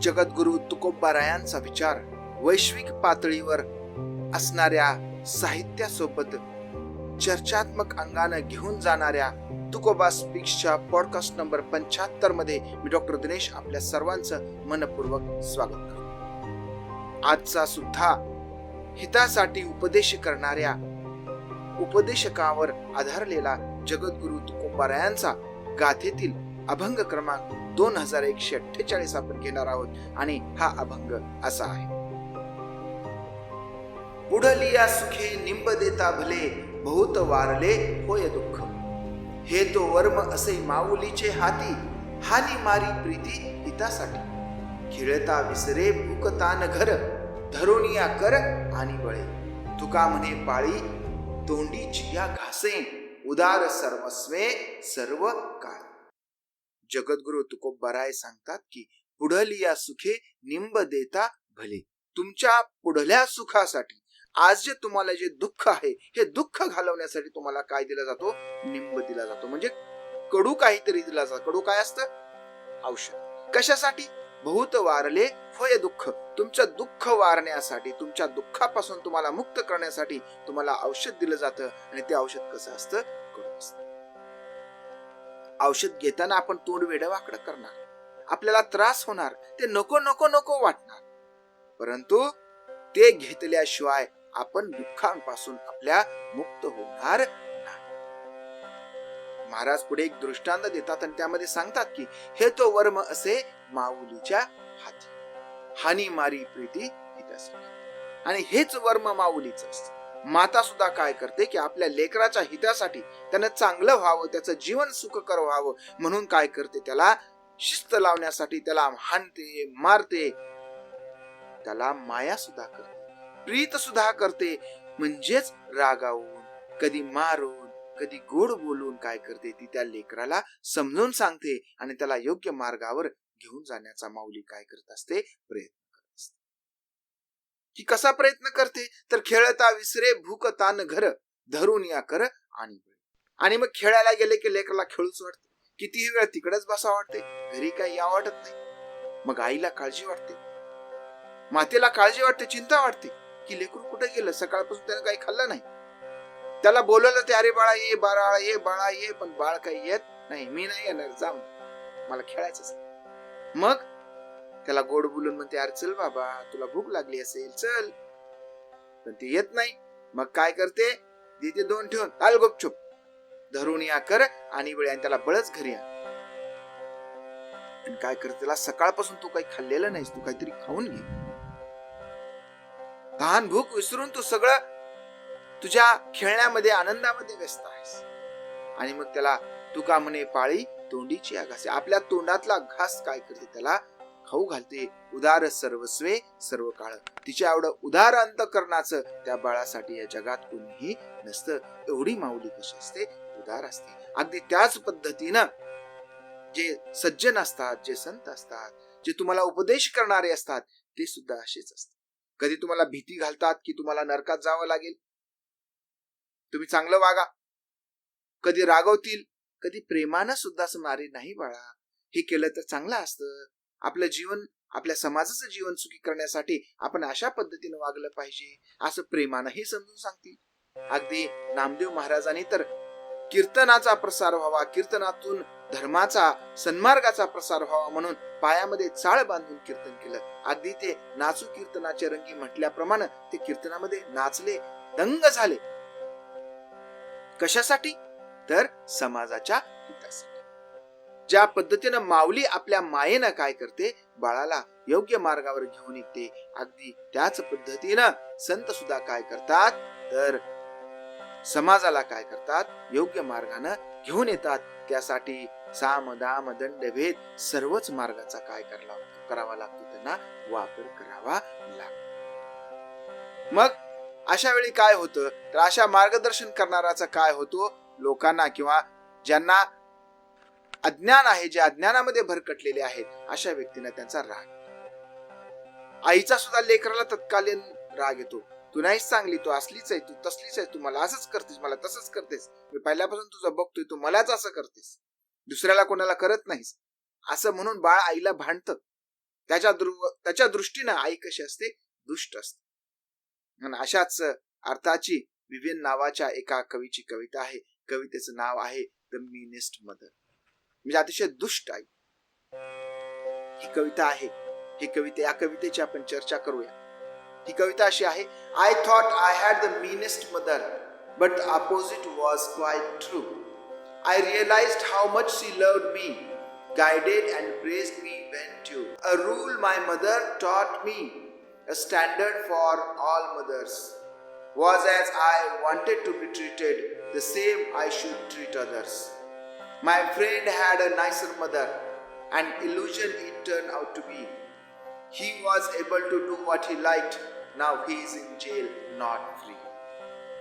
जगद्गुरु तुकोबारायांचा विचार वैश्विक पातळीवर असणाऱ्या साहित्यासोबत चर्चात्मक अंगानं घेऊन जाणाऱ्या तुकोबा स्पीक्सच्या पॉडकास्ट नंबर पंच्याहत्तरमध्ये मी डॉक्टर दिनेश आपल्या सर्वांचं मनपूर्वक स्वागत करतो. आजचा सुद्धा हितासाठी उपदेश करणाऱ्या उपदेशकावर आधारलेला जगद्गुरु तुकोबारायांचा गाथेतील अभंग क्रमांक दोन हजार एकशे अठ्ठेचाळीस आपण घेणार आहोत आणि हा अभंग असा आहे. पुढलिया सुखे निंब देता भले बहुत वारले होय दुःख. हे तो वर्म असे माऊलीचे हाती हानी मारी प्रीती हितासाठी. खिळता विसरे भूकतान घर धरुनिया कर आणि बळे. तुका म्हणे पाळी तोंडी चिया घासे उदार सर्वस्वे सर्व काळ जगद्गुरु तुकोबराय सांगतात की पुढलिया सुखे निंब देता भले. तुमच्या पुढल्या सुखासाठी आज जे तुम्हाला जे दुःख आहे हे दुःख घालवण्यासाठी तुम्हाला काय दिला जातो? निंब दिला जातो. म्हणजे कडू काहीतरी दिला जातो. कडू काय असतं? औषध. कशासाठी? बहुत वारले फय दुःख. तुमचं दुःख वारण्यासाठी तुमच्या दुःखापासून तुम्हाला मुक्त करण्यासाठी तुम्हाला औषध दिलं जातं. आणि ते औषध कसं असतं असतं? औषध घेताना आपण तोंड वेड वाकडं करणार. आपल्याला त्रास होणार ते नको नको नको वाटणार. परंतु ते घेतल्याशिवाय आपण दुःखांपासून आपल्या मुक्त होणार नाही. महाराज पुढे एक दृष्टांत देतात आणि त्यामध्ये सांगतात की हे तो वर्म असे माऊलीच्या हाती. हानी मारी प्रीती आणि हेच वर्म माऊलीच असतं. माता सुद्धा काय करते की आपल्या लेकराच्या हितासाठी त्यानं चांगलं व्हावं त्याचं जीवन सुखकर व्हावं म्हणून काय करते त्याला? शिस्त लावण्यासाठी त्याला हाणते मारते. त्याला माया सुद्धा करते. प्रीत सुद्धा करते. म्हणजेच रागावून कधी मारून कधी गोड बोलून काय करते ती त्या लेकराला समजून सांगते आणि त्याला योग्य मार्गावर घेऊन जाण्याचा माऊली काय करत असते? प्रयत्न की कसा प्रयत्न करते? तर खेळता विसरे भूक तान घर धरून या कर आणि आणि मग खेळायला गेले की लेकराला खेळूच वाटते. कितीही वेळ तिकडेच बसा वाटते. घरी काही या वाटत नाही. मग आईला काळजी वाटते. मातेला काळजी वाटते चिंता वाटते की लेकरू कुठे गेलं? सकाळपासून त्यानं काही खाल्लं नाही. त्याला बोलवलं ते अरे बाळा ये बाळा ये बाळा ये पण बाळ काही येत नाही. मी नाही येणार. जा मला खेळायचं मग त्याला गोड बोलून म्हणते अरे चल बाबा तुला भूक लागली असेल चल. पण ती येत नाही. मग काय करते? देते दोन ठेवून. आल गुपचूप. धरून या कर आणि वेळ आणि त्याला बळच घरी या आणि काय करते? त्याला सकाळपासून तू काही खाल्लेलं नाहीस तू काहीतरी खाऊन घे. तहान भूक विसरून तू सगळं तुझ्या खेळण्यामध्ये आनंदामध्ये व्यस्त आहेस. आणि मग त्याला तुका म्हणे पाळी? तोंडीची घास आपल्या तोंडातला घास काय करते त्याला? खाऊ घालते. उदार सर्वस्वे सर्व काळ तिच्या एवढं उदार अंतकरणाचं त्या बाळासाठी या जगात कोणीही नसतं. एवढी माऊली कशी असते? उदार असते. अगदी त्याच पद्धतीनं जे सज्जन असतात जे संत असतात जे तुम्हाला उपदेश करणारे असतात ते सुद्धा असेच असतात. कधी तुम्हाला भीती घालतात की तुम्हाला नरकात जावं लागेल? तुम्ही चांगलं वागा. कधी रागवतील कधी प्रेमानं सुद्धा मारे नाही बाळा हे केलं तर चांगलं असतं. आपलं जीवन आपल्या समाजाचं जीवन सुखी करण्यासाठी आपण अशा पद्धतीने वागलं पाहिजे असं प्रेमानंही समजून सांगतील. अगदी नामदेव महाराजांनी तर कीर्तनाचा प्रसार व्हावा कीर्तनातून धर्माचा सन्मार्गाचा प्रसार व्हावा म्हणून पायामध्ये चाळ बांधून कीर्तन केलं. अगदी ते नाचू कीर्तनाचे रंगी म्हटल्याप्रमाणे ते कीर्तनामध्ये नाचले दंग झाले. कशासाठी? तर समाजाच्या हितासाठी. ज्या पद्धतीनं माऊली आपल्या मायेनं काय करते बाळाला योग्य मार्गावर घेऊन येते अगदी त्याच पद्धतीनं संत सुद्धा काय करतात? तर समाजाला काय करतात? योग्य मार्गानं घेऊन येतात. त्यासाठी साम दाम दंड भेद सर्वच मार्गाचा काय करला करावा लागतो त्यांना वापर करावा लागतो. मग अशा वेळी काय होतं? तर अशा मार्गदर्शन करणाराचा काय होतो? लोकांना किंवा ज्यांना अज्ञान आहे जे अज्ञानामध्ये भरकटलेले आहेत अशा व्यक्तीने त्यांचा राग आईचा सुद्धा लेकराला तत्कालीन राग येतो. तू नाहीच चांगली तू असलीच आहे तू तसलीच आहे तू मला असंच करतेस मला तसंच करतेस. मी पहिल्यापासून तुझं बघतोय तू मलाच असं करतेस. दुसऱ्याला कोणाला करत नाहीस. असं म्हणून बाळ आईला भांडत. त्याच्या दृ- त्याच्या दृष्टीनं आई कशी असते? दुष्ट असते. आणि अशाच अर्थाची विवेन नावाच्या एका कवीची कविता आहे. कवितेचं नाव आहे द मीनेस्ट मदर. म्हणजे अतिशय दुष्ट आई ही कविता आहे. ही कविता या कवितेची आपण चर्चा करूया. ही कविता अशी आहे I thought I had the meanest mother but opposite was quite true I realize how much she love me guided and praise me when due a rule my mother taught me a standard for all mothers was as I wanted to be treated the same I should treat others My friend had a nicer mother, an illusion it turned out to be. He was able to do what he liked, now he is in jail, not free.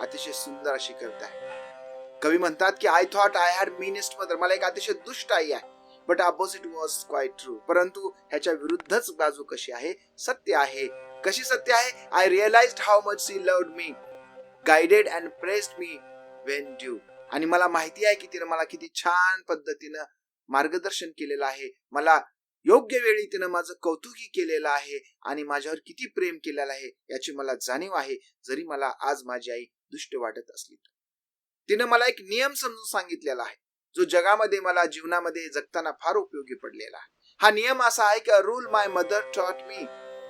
अतिशय सुंदर अशी कविता आहे. कवी म्हणतात की I thought I had meanest mother मला एक अतिशय दुष्ट आई आहे. But opposite was quite true परंतु ह्याच्या विरुद्धच बाजू कशी आहे? सत्य आहे. कशी सत्य आहे? I realize how much she loved me guided and praised me when due आणि मला माहिती आहे की तिनं मला किती छान पद्धतीनं मार्गदर्शन केलेलं आहे. मला योग्य वेळी तिनं माझं कौतुकी केलेलं आहे आणि माझ्यावर किती प्रेम केलेलं आहे याची मला जाणीव आहे जरी मला आज माझी आई दुष्ट वाटत असली तर. तिनं मला एक नियम समजून सांगितलेला आहे. जो जगामध्ये मला जीवनामध्ये जगताना फार उपयोगी पडलेला आहे. हा नियम असा आहे की rule my mother taught me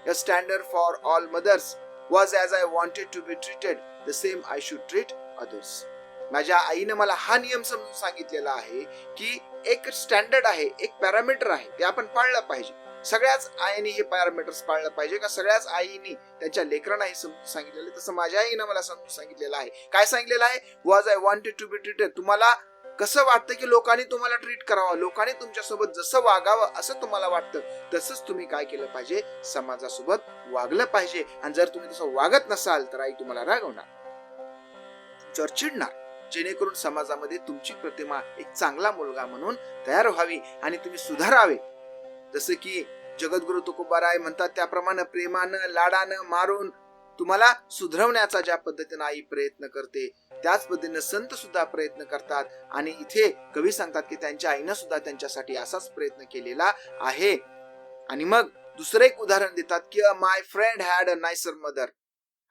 a standard for all mothers was as I wanted to be treated the same I should treat others माझ्या आईनं मला हा नियम समजून सांगितलेला आहे की एक स्टँडर्ड आहे एक पॅरामीटर आहे ते आपण पाळलं पाहिजे. सगळ्याच आईने हे पॅरामीटर्स पाळलं पाहिजे का सगळ्याच आईनी त्यांच्या लेकरांना हे समजून सांगितलेलं आहे. तसं माझ्या आईनं मला समजून सांगितलेलं आहे. काय सांगितलेलं आहे? Was I wanted to be treated तुम्हाला कसं वाटतं की लोकांनी तुम्हाला ट्रीट करावं? लोकांनी तुमच्यासोबत जसं वागावं असं तुम्हाला वाटतं? तसंच तुम्ही काय केलं पाहिजे? समाजासोबत वागलं पाहिजे. आणि जर तुम्ही तसं वागत नसाल तर आई तुम्हाला रागवणार. चिडणार. जेणेकरून समाजामध्ये तुमची प्रतिमा एक चांगला मुलगा म्हणून तयार व्हावी आणि तुम्ही सुधारावे. जसं की जगद्गुरु तुकोबाराय म्हणतात त्याप्रमाणे प्रेमानं लाडानं मारून तुम्हाला सुधरवण्याचा ज्या पद्धतीनं आई प्रयत्न करते त्याच पद्धतीने संत सुद्धा प्रयत्न करतात आणि इथे कवी सांगतात की त्यांच्या आईनं सुद्धा त्यांच्यासाठी असाच प्रयत्न केलेला आहे. आणि मग दुसरं एक उदाहरण देतात की my friend had a nicer mother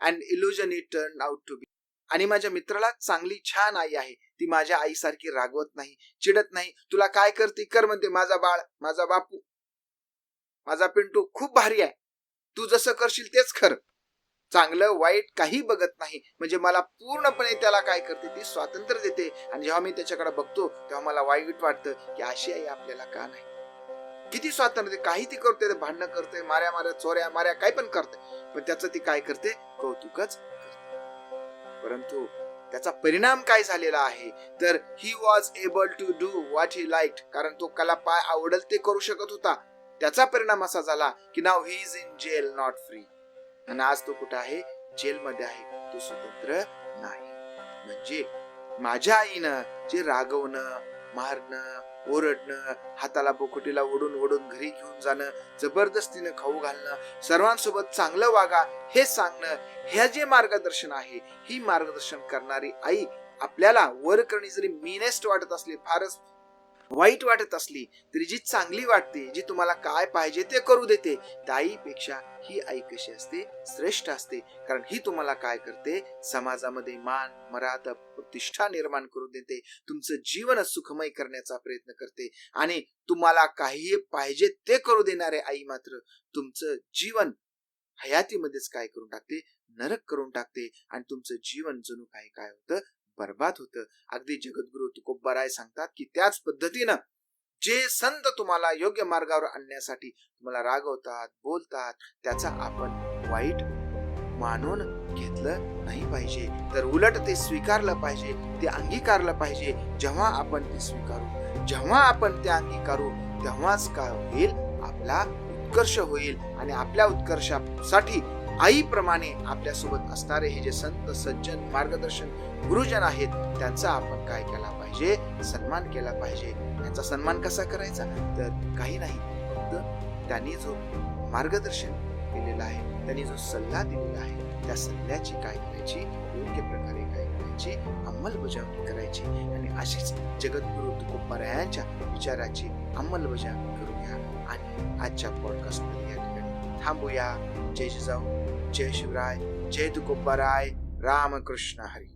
and illusion it turn out to be आणि माझ्या मित्राला चांगली छान आई आहे. ती माझ्या आईसारखी रागवत नाही चिडत नाही. तुला काय करते? कर म्हणते माझा बाळ माझा बापू माझा पिंटू खूप भारी आहे. तू जसं करशील तेच खर चांगलं वाईट काही बघत नाही. म्हणजे मला पूर्णपणे त्याला काय करते ती स्वातंत्र्य देते. आणि जेव्हा मी त्याच्याकडे बघतो तेव्हा मला वाईट वाटतं की अशी आई आपल्याला का नाही? किती स्वातंत्र्य काही ती करते भांडणं करते माऱ्या माऱ्या चोऱ्या माऱ्या काय पण करते. पण त्याचं ती काय करते? कौतुकच परंतु त्याचा परिणाम काय झालेला आहे? तर he was able to do what he like कारण तो कला पाय आवडल ते करू शकत होता. त्याचा परिणाम असा झाला की now he is in jail not free आणि आज तो कुठं आहे? जेलमध्ये आहे. तो स्वतंत्र नाही. म्हणजे माझ्या आईनं जे रागवणं मारणं ओरडणं हाताला बोकुटीला ओढून ओढून घरी घेऊन जाणं जबरदस्तीनं खाऊ घालणं सर्वांसोबत चांगलं वागा हे सांगणं हे जे मार्गदर्शन आहे ही मार्गदर्शन करणारी आई आपल्याला वर करणी जरी मिनेस्ट वाटत असली फारच वाईट वाटत असली तरी जी चांगली वाटते जी तुम्हाला काय पाहिजे ते करू देते. ताईपेक्षा ही आई कशी असते श्रेष्ठ असते. कारण ही तुम्हाला काय करते? समाजामध्ये मान मरात प्रतिष्ठा निर्माण करून देते. तुमचं जीवन सुखमय करण्याचा प्रयत्न करते. आणि तुम्हाला काही पाहिजे ते करू देणारे आई मात्र तुमचं जीवन हयातीमध्येच काय करून टाकते? नरक करून टाकते. आणि तुमचं जीवन जणू काही काय होतं? बर्बाद होतं. अगदी जगद्गुरु तुकोबाराय सांगतात की त्याच पद्धतीनं जे संत तुम्हाला योग्य मार्गावर आणण्यासाठी तुम्हाला रागवतात बोलतात त्याचा आपण वाईट मानून घेतलं नाही पाहिजे. तर उलट ते स्वीकारलं पाहिजे ते अंगीकारलं पाहिजे. जेव्हा आपण ते स्वीकारू जेव्हा आपण ते अंगीकारू तेव्हाच काय होईल? आपला उत्कर्ष होईल. आणि आपल्या उत्कर्षासाठी आईप्रमाणे आपल्यासोबत असणारे हे जे संत सज्जन मार्गदर्शन गुरुजन आहेत त्यांचा आपण काय केला पाहिजे? सन्मान केला पाहिजे. त्यांचा सन्मान कसा करायचा? तर काही नाही. फक्त त्यांनी जो मार्गदर्शन दिलेला आहे त्यांनी जो सल्ला दिलेला आहे त्या सल्ल्याची काय करायची? योग्य प्रकारे काय करायची? अंमलबजावणी करायची. आणि अशीच जगद्गुरु तुकोबारायांच्या विचाराची अंमलबजावणी करूया आणि आजच्या पॉडकास्टमध्ये या थांबूया. जय जिजाऊ जय शिवराय जय तुकोपराय रामकृष्ण हरी.